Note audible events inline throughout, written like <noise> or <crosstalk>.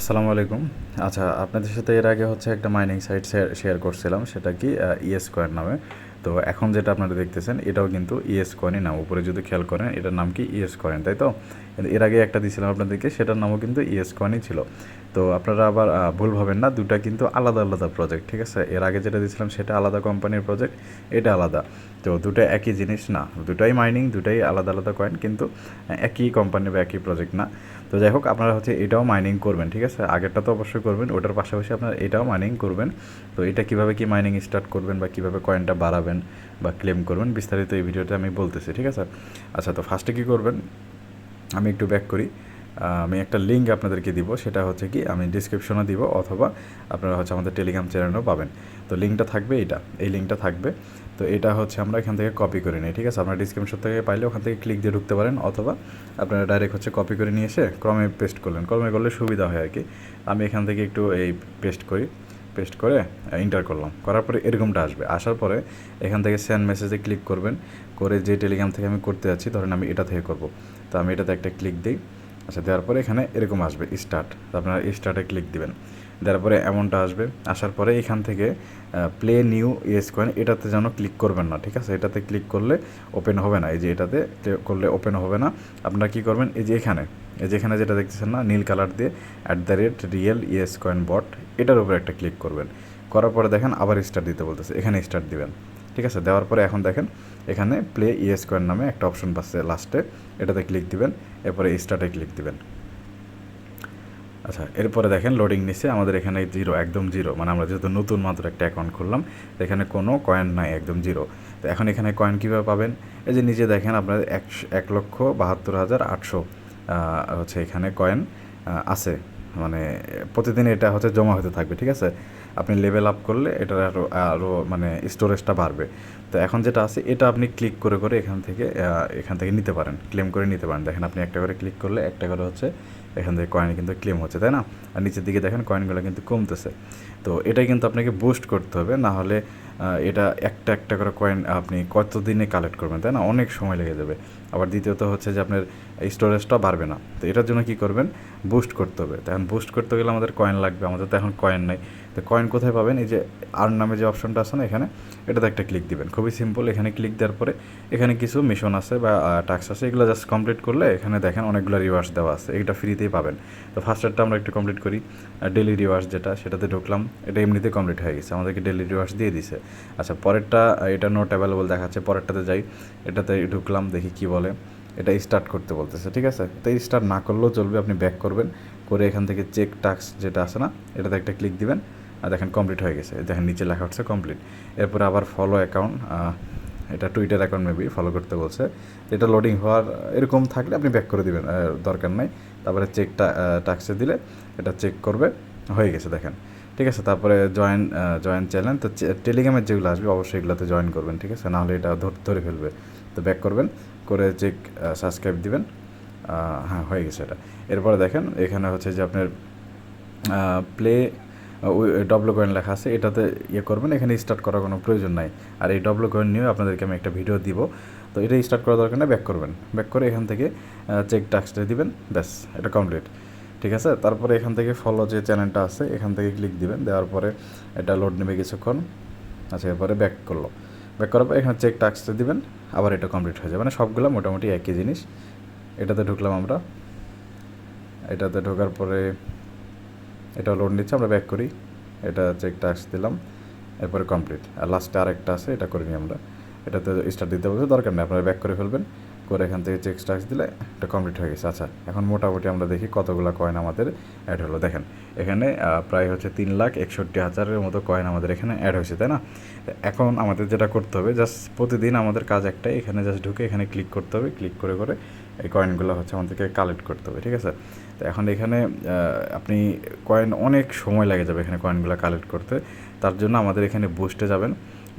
আসসালামু আলাইকুম। আচ্ছা আপনাদের সাথে এর আগে হচ্ছে একটা মাইনিং সাইট শেয়ার করছিলাম, সেটা কি ইএস কয়েন নামে। তো এখন যেটা আপনারা দেখতেছেন, এটাও কিন্তু ইএস কয়েনই নাম। উপরে যদি খেয়াল করেন, এটার নাম কি ইএস কয়েন তাই তো? এর আগে একটা দিয়েছিলাম আপনাদেরকে, সেটার নামও কিন্তু ইএস কয়েনই ছিল। তো আপনারা আবার ভুল ভাবেন না, দুটা কিন্তু আলাদা আলাদা প্রজেক্ট ঠিক আছে? এর আগে যেটা দিয়েছিলাম সেটা আলাদা কোম্পানির প্রজেক্ট এটা আলাদা। তো দুটো একই জিনিস না, দুটাই মাইনিং দুটাই আলাদা আলাদা কয়েন কিন্তু একই কোম্পানি বা একই প্রজেক্ট না। তো যাই হোক, আপনারা হচ্ছে এটাও মাইনিং করবেন, ঠিক আছে? আগেরটা তো অবশ্যই করবেন, ওটার পাশাপাশি আপনারা এটাও মাইনিং করবেন। তো এটা কীভাবে কি মাইনিং স্টার্ট করবেন বা কীভাবে কয়েনটা বাড়াবেন বা ক্লেম করবেন, বিস্তারিত এই ভিডিওতে আমি বলতেছি, ঠিক আছে? আচ্ছা তো ফার্স্টে কী করবেন? আমি একটু ব্যাক করি। আমি একটা লিঙ্ক আপনাদেরকে দিব, সেটা হচ্ছে কি, আমি ডিসক্রিপশনে দিব, অথবা আপনারা হচ্ছে আমাদের টেলিগ্রাম চ্যানেলও পাবেন। তো লিঙ্কটা থাকবে এটা এই লিঙ্কটা থাকবে। তো এটা হচ্ছে আমরা এখান থেকে কপি করে নিই, ঠিক আছে? আপনারা ডিসক্রিপশন থেকে পাইলে ওখান থেকে ক্লিক দিয়ে ঢুকতে পারেন, অথবা আপনারা ডাইরেক্ট হচ্ছে কপি করে নিয়ে এসে ক্রমে পেস্ট করলেন। ক্রমে করলে সুবিধা হয় আর কি আমি এখান থেকে একটু এই পেস্ট করি পেস্ট করে ইন্টার করলাম। করার পরে এরকমটা আসবে। আসার পরে এখান থেকে সেন্ড মেসেজে ক্লিক করবেন। করে যে টেলিগ্রাম থেকে আমি করতে যাচ্ছি, ধরেন আমি এটা থেকে করব। তো আমি এটাতে একটা ক্লিক দিই আচ্ছা দেওয়ার পরে এখানে এরকম আসবে স্টার্ট আপনারা স্টার্টে ক্লিক দিবেন। দেওয়ার পরে এমনটা আসবে, আসার পরে এখান থেকে প্লে নিউ ইয়েস কয়েন এটাতে যেন ক্লিক করবেন না, ঠিক আছে? এটাতে ক্লিক করলে ওপেন হবে না। এই যে এটাতে করলে ওপেন হবে না। আপনারা কী করবেন? এই যে এখানে, এই যে এখানে যেটা দেখতেছেন না, নীল কালার দিয়ে at the rate real yes coin bot এটার উপরে একটা ক্লিক করবেন। করার পরে দেখেন আবার স্টার্ট দিতে বলতেছে, এখানে স্টার্ট দিবেন, ঠিক আছে? দেওয়ার পরে এখন দেখেন এখানে প্লে ইয়েস কয়েন নামে একটা অপশন পাচ্ছে লাস্টে এটাতে ক্লিক দিবেন, এরপরে স্টার্টে ক্লিক দিবেন। আচ্ছা এরপরে দেখেন লোডিং নিচ্ছে আমাদের এখানে জিরো একদম জিরো মানে আমরা যেহেতু নতুন মাত্র একটা অ্যাকাউন্ট খুললাম, এখানে কোনো কয়েন নাই, একদম জিরো তো এখন এখানে কয়েন কীভাবে পাবেন? এই যে নিচে দেখেন আপনার এক এক লক্ষ বাহাত্তর হাজার আটশো হচ্ছে এখানে কয়েন আছে। মানে প্রতিদিন এটা হচ্ছে জমা হতে থাকবে, ঠিক আছে? আপনি লেভেল আপ করলে এটার আরও আরও মানে স্টোরেজটা বাড়বে। তো এখন যেটা আছে, এটা আপনি ক্লিক করে করে এখান থেকে এখান থেকে নিতে পারেন ক্লেম করে নিতে পারেন। দেখেন আপনি একটা করে ক্লিক করলে একটা করে হচ্ছে এখান থেকে কয়েন কিন্তু ক্লেম হচ্ছে, তাই না? আর নিচের দিকে দেখেন কয়েনগুলো কিন্তু কমতেছে। তো এটাই কিন্তু আপনাকে বুস্ট করতে হবে, না হলে এটা একটা একটা করে কয়েন আপনি কত দিনে কালেক্ট করবেন, তাই না? অনেক সময় লেগে যাবে। আবার দ্বিতীয়ত হচ্ছে যে আপনার স্টোরেজটা বাড়বে না। তো এটার জন্য কি করবেন? বুস্ট করতে হবে। তখন বুস্ট করতে গেলে আমাদের কয়েন লাগবে। আমাদের তো এখন কয়েন নেই। তো কয়েন কোথায় পাবেন? এই যে আর নামে যে অপশনটা আছে না, এখানে, এটাতে একটা ক্লিক দিবেন। খুবই সিম্পল এখানে ক্লিক দেওয়ার পরে এখানে কিছু মিশন আছে বা টাস্ক আছে। এগুলো জাস্ট কমপ্লিট করলে এখানে দেখেন অনেকগুলো রিওয়ার্স দেওয়া আছে। এটা ফ্রিতেই পাবেন। তো ফার্স্টারটা আমরা একটু কমপ্লিট করি। ডেলি রিওয়ার্স যেটা, সেটাতে ঢুকলাম। এটা এমনিতে কমপ্লিট হয়ে গেছে। আমাদেরকে ডেলি রিওয়ার্স দিয়ে দিছে। আচ্ছা পরেরটা এটা নোট অ্যাভেলেবল দেখাচ্ছে, পরেরটাতে যাই, এটাতে ঢুকলাম, দেখি কি বলে। এটা স্টার্ট করতে বলতেছে, ঠিক আছে? তো স্টার্ট না করলেও চলবে, আপনি ব্যাক করবেন, করে এখান থেকে চেক টাস্ক যেটা আছে না, এটাতে একটা ক্লিক দিবেন, আর দেখেন কমপ্লিট হয়ে গেছে। দেখেন নিচে লেখা হচ্ছে কমপ্লিট এরপরে আবার ফলো অ্যাকাউন্ট এটা টুইটার অ্যাকাউন্ট মেবি ফলো করতে বলছে। এটা লোডিং হওয়ার, এরকম থাকলে আপনি ব্যাক করে দিবেন দরকার নাই। তারপরে চেকটা টাক্সে দিলে, এটা চেক করবে, হয়ে গেছে, দেখেন। ঠিক আছে, তারপরে জয়েন জয়েন চ্যানেল তো টেলিগ্রামের যেগুলো আসবে, অবশ্যই এগুলোতে জয়েন করবেন, ঠিক আছে? নাহলে এটা ধর- ধরে ফেলবে। তো ব্যাক করবেন, করে চেক সাবস্ক্রাইব দিবেন। হ্যাঁ হয়ে গেছে এটা। এরপরে দেখেন, এখানে হচ্ছে যে আপনার প্লে ডব্লু কয়েন লেখা আছে, এটাতে ইয়ে করবেন। এখানে স্টার্ট করার কোনো প্রয়োজন নাই। আর এই ডব্লু কয়েন নিয়েও আপনাদেরকে আমি একটা ভিডিও দিব। তো এটা স্টার্ট করার দরকার নেই ব্যাক করবেন। ব্যাক করে এখান থেকে চেক টাক্সটা দিবেন, ব্যাস, এটা কমপ্লিট ঠিক আছে? তারপরে এখান থেকে ফলো যে চ্যানেলটা আছে, এখান থেকে ক্লিক দিবেন। দেওয়ার পরে এটা লোড নেবে কিছুক্ষণ। আচ্ছা এরপরে ব্যাক করল। ব্যাক করার পর এখানে চেক টাক্সটা দিবেন, আবার এটা কমপ্লিট হয়ে যাবে। মানে সবগুলো মোটামুটি একই জিনিস। এটাতে ঢুকলাম আমরা। এটাতে ঢোকার পরে এটা লোড নিচ্ছে, আমরা ব্যাক করি। এটা চেক টাক্স দিলাম, এরপরে কমপ্লিট আর লাস্টে আরেকটা আছে, এটা করে নিই আমরা। এটাতে স্টার্ট দিতে বলছে দরকার নেই, আপনারা ব্যাক করে ফেলবেন। করে এখান থেকে চেক টাক্স দিলে এটা কমপ্লিট হয়ে গেছে। আচ্ছা এখন মোটামুটি আমরা দেখি কতগুলো কয়েন আমাদের অ্যাড হলো। দেখেন, এখানে প্রায় হচ্ছে তিন লাখ একষট্টি হাজারের মতো কয়েন আমাদের এখানে অ্যাড হয়েছে, তাই না? এখন আমাদের যেটা করতে হবে জাস্ট প্রতিদিন আমাদের কাজ একটাই, এখানে জাস্ট ঢুকে এখানে ক্লিক করতে হবে ক্লিক করে করে এই কয়েনগুলো হচ্ছে আমাদেরকে কালেক্ট করতে হবে, ঠিক আছে? তো এখন এখানে আপনি কয়েন অনেক সময় লেগে যাবে এখানে কয়েনগুলো কালেক্ট করতে। তার জন্য আমাদের এখানে বুস্টে যাবেন।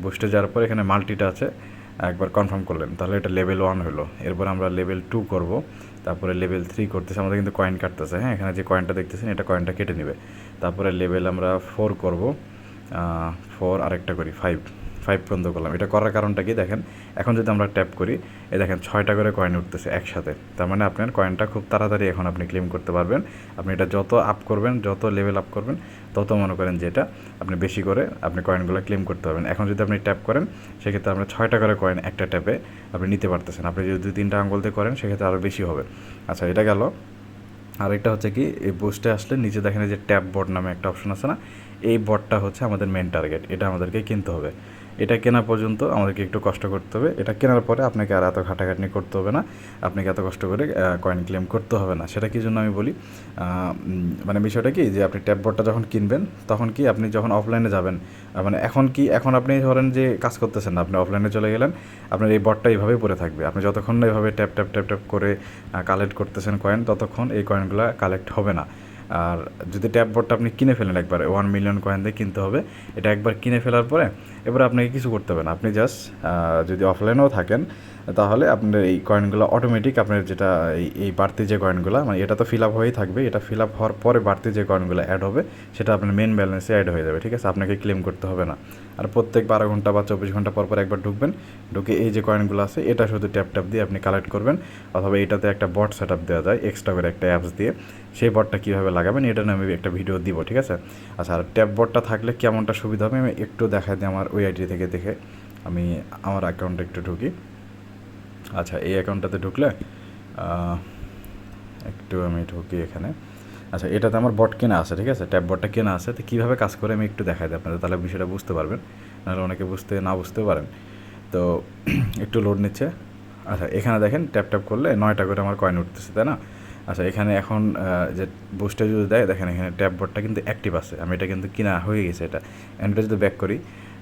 বুস্টে যাওয়ার পর এখানে মাল্টিটা আছে। একবার কনফার্ম করলেন। তাহলে এটা লেভেল ওয়ান হলো। এরপর আমরা লেভেল টু করব। তারপরে লেভেল থ্রি করতেছে। আমাদের কিন্তু কয়েন কাটতেছে হ্যাঁ? এখানে যে কয়েনটা দেখতেছেন, এটা কয়েনটা কেটে নেবে। তারপরে লেভেল আমরা ফোর করব। ফোর আরেকটা করি ফাইভ ফাইভ পর্যন্ত করলাম। এটা করার কারণটা কি দেখেন, এখন যদি আমরা ট্যাপ করি, এই দেখেন ছয়টা করে কয়েন উঠতেছে একসাথে। তার মানে আপনার কয়েনটা খুব তাড়াতাড়ি এখন আপনি ক্লেম করতে পারবেন। আপনি এটা যত আপ করবেন, যত লেভেল আপ করবেন, তত মনে করেন যে এটা আপনি বেশি করে আপনি কয়েনগুলো ক্লেম করতে পারবেন। এখন যদি আপনি ট্যাপ করেন, সেক্ষেত্রে আপনার ছয়টা করে কয়েন একটা ট্যাপে আপনি নিতে পারতেছেন। আপনি যদি তিনটা আঙ্গুল দিয়ে করেন, সেক্ষেত্রে আরও বেশি হবে। আচ্ছা এটা গেল। আরেকটা হচ্ছে কি, এই বুস্টে আসলে নিচে দেখেন যে ট্যাপ বোর্ড নামে একটা অপশন আছে না? এই বটটা হচ্ছে আমাদের মেন টার্গেট এটা আমাদেরকে কিনতে হবে। এটা কেনা পর্যন্ত আমাদেরকে একটু কষ্ট করতে হবে। এটা কেনার পরে আপনাকে আর এত খাটাখাটনি করতে হবে না। আপনাকে এত কষ্ট করে কয়েন ক্লেম করতে হবে না। সেটা কি জন্য আমি বলি মানে বিষয়টা কি যে আপনি ট্যাপ বোর্ডটা যখন কিনবেন, তখন কি আপনি যখন অফলাইনে যাবেন মানে এখন কি, এখন আপনি ধরেন যে কাজ করতেছেন আপনি অফলাইনে চলে গেলেন, আপনার এই বটটা এইভাবেই পড়ে থাকবে। আপনি যতক্ষণ না এইভাবে ট্যাপ ট্যাপ ট্যাপ ট্যাপ করে কালেক্ট করতেছেন কয়েন ততক্ষণ এই কয়েনগুলো কালেক্ট হবে না। আর যদি ট্যাপ বোর্ডটা আপনি কিনে ফেলেন একবার ওয়ান মিলিয়ন কয়েন দিয়ে কিনতে হবে, এটা একবার কিনে ফেলার পরে এবার আপনাকে কিছু করতে হবে না। আপনি জাস্ট যদি অফলাইনেও থাকেন, তাহলে আপনার এই কয়েনগুলো অটোমেটিক আপনার যেটা এই বাড়তি যে কয়েনগুলো মানে এটা তো ফিল আপ হয়েই থাকবে, এটা ফিল আপ হওয়ার পরে বাড়তি যে কয়েনগুলো অ্যাড হবে, সেটা আপনার মেন ব্যালেন্সে অ্যাড হয়ে যাবে, ঠিক আছে? আপনাকে ক্লেম করতে হবে না। আর প্রত্যেক বারো ঘণ্টা বা চব্বিশ ঘণ্টা পর পর একবার ঢুকবেন, ঢুকে এই যে কয়েনগুলো আছে, এটা শুধু ট্যাপ ট্যাপ দিয়ে আপনি কালেক্ট করবেন, অথবা এটাতে একটা বট সেট আপ দেওয়া যায় এক্সট্রা করে একটা অ্যাপস দিয়ে। সেই বটটা কীভাবে লাগাবেন, এটা নিয়ে আমি একটা ভিডিও দিব, ঠিক আছে? আচ্ছা আর ট্যাপ বটটা থাকলে কেমনটা সুবিধা হবে, আমি একটু দেখাই দিই আমার ওই আইডি থেকে দেখে আমি আমার অ্যাকাউন্টে একটু ঢুকি। আচ্ছা এই অ্যাকাউন্টটাতে ঢুকলে একটু আমি ঢুকি এখানে। আচ্ছা এটাতে আমার বট কেনা আছে, ঠিক আছে? ট্যাব বটটা কেনা আছে, তো কীভাবে কাজ করে আমি একটু দেখাই দিই আপনাদের, তাহলে বিষয়টা বুঝতে পারবেন। নাহলে অনেকে বুঝতে, না বুঝতেও পারেন। তো <clears throat> একটু লোড নিচ্ছে। আচ্ছা এখানে দেখেন ট্যাপ ট্যাপ করলে নয়টা করে আমার কয়েন উঠতেছে, তাই না? আচ্ছা এখানে এখন যে বুস্টে যদি দেয়, দেখেন এখানে ট্যাপ বোর্ডটা কিন্তু অ্যাক্টিভ আছে। আমি এটা কিন্তু কিনা হয়ে গেছে এটা। এন্ডটা যদি ব্যাক করি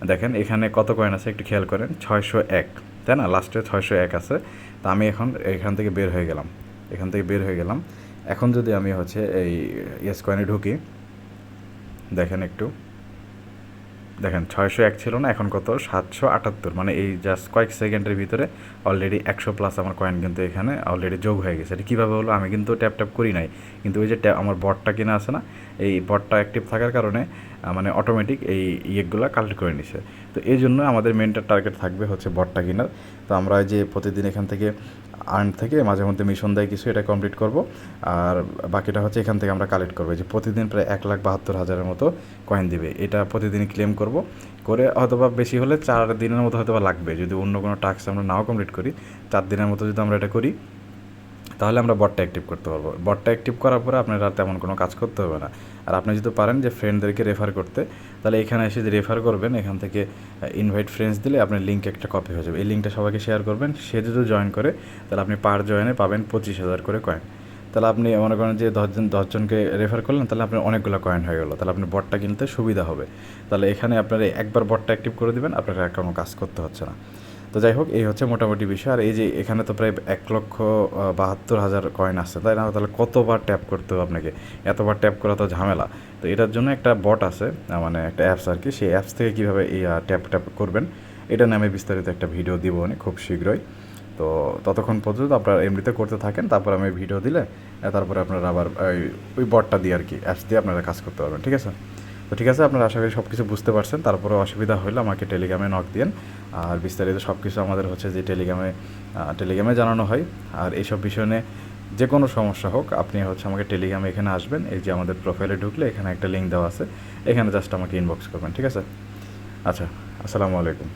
দেখেন, এখানে কত কয়েন আছে একটু খেয়াল করেন, ছয়শো এক। তাই না? লাস্টে ছয়শো এক আছে। তা আমি এখন এখান থেকে বের হয়ে গেলাম। এখান থেকে বের হয়ে গেলাম। এখন যদি আমি হচ্ছে এই ইয়েস কয়েনে ঢুকি, দেখেন একটু। দেখেন, ছয়শো এক ছিল না, এখন কত? সাতশো আটাত্তর। মানে এই জাস্ট কয়েক সেকেন্ডের ভিতরে অলরেডি একশো প্লাস আমার কয়েন কিন্তু এখানে অলরেডি যোগ হয়ে গেছে। এটা কীভাবে হলো? আমি কিন্তু ট্যাপ ট্যাপ করি নাই। কিন্তু ওই যে ট্যাপ আমার বটটা কিনা আছে না, এই বটটা অ্যাক্টিভ থাকার কারণে মানে অটোমেটিক এই ইয়েগুলো কালেক্ট করে নিছে। তো এই জন্য আমাদের মেনটা টার্গেট থাকবে হচ্ছে বটটা কেনার। তো আমরা যে প্রতিদিন এখান থেকে আর্ন থেকে মাঝে মধ্যে মিশন দেয় কিছু, এটা কমপ্লিট করব। আর বাকিটা হচ্ছে এখান থেকে আমরা কালেক্ট করব। যে প্রতিদিন প্রায় এক লাখ বাহাত্তর হাজারের মতো কয়েন দিবে। এটা প্রতিদিন ক্লেম করব। করে হয়তোবা বেশি হলে চার দিনের মতো হয়তো লাগবে। যদি অন্য কোনো টাস্ক আমরা নাও কমপ্লিট করি, চার দিনের মতো যদি আমরা এটা করি তাহলে আমরা বটটা অ্যাক্টিভ করতে পারব। বটটা অ্যাক্টিভ করার পরে আপনার আর তেমন কোনো কাজ করতে হবে না। আর আপনি যদি পারেন যে ফ্রেন্ডদেরকে রেফার করতে, তাহলে এখানে এসে যে রেফার করবেন, এখান থেকে ইনভাইট ফ্রেন্ডস দিলে আপনার লিঙ্ক একটা কপি হয়ে যাবে। এই লিঙ্কটা সবাইকে শেয়ার করবেন সে যদি জয়েন করে, তাহলে আপনি পার জয়েনে পাবেন পঁচিশ হাজার করে কয়েন তাহলে আপনি মনে করেন যে দশজন, দশজনকে রেফার করলেন, তাহলে আপনার অনেকগুলো কয়েন হয়ে গেলো। তাহলে আপনি বটটা কিনতে সুবিধা হবে। তাহলে এখানে আপনার একবার বটটা অ্যাক্টিভ করে দিবেন, আপনার কোনো কাজ করতে হচ্ছে না। তো যাই হোক, এই হচ্ছে মোটামুটি বিষয়। আর এই যে এখানে তো প্রায় এক লক্ষ বাহাত্তর হাজার কয়েন আসছে, তাই না? তাহলে কতবার ট্যাপ করতে হবে আপনাকে? এতবার ট্যাপ করা তো ঝামেলা। তো এটার জন্য একটা বট আছে মানে একটা অ্যাপস আর কি। সেই অ্যাপস থেকে কীভাবে এই ট্যাপ ট্যাপ করবেন, এটা নিয়ে আমি বিস্তারিত একটা ভিডিও দিব খুব শীঘ্রই। তো ততক্ষণ পর্যন্ত আপনারা এমনিতে করতে থাকেন, তারপর আমি ভিডিও দিলে তারপরে আপনারা আবার ওই- ওই বটটা দিয়ে আর কি অ্যাপস দিয়ে আপনারা কাজ করতে পারবেন, ঠিক আছে? তো ঠিক আছে, আপনারা আশা করি সব কিছু বুঝতে পারছেন। তারপরে অসুবিধা হলে আমাকে টেলিগ্রামে নক দিন আর বিস্তারিত সব কিছু আমাদের হচ্ছে যে টেলিগ্রামে টেলিগ্রামে জানানো হয়। আর এইসব বিষয় নিয়ে যে কোনো সমস্যা হোক, আপনি হচ্ছে আমাকে টেলিগ্রামে এখানে আসবেন। এই যে আমাদের প্রোফাইলে ঢুকলে এখানে একটা লিঙ্ক দেওয়া আছে। এখানে জাস্ট আমাকে ইনবক্স করবেন, ঠিক আছে? আচ্ছা আসসালামু আলাইকুম।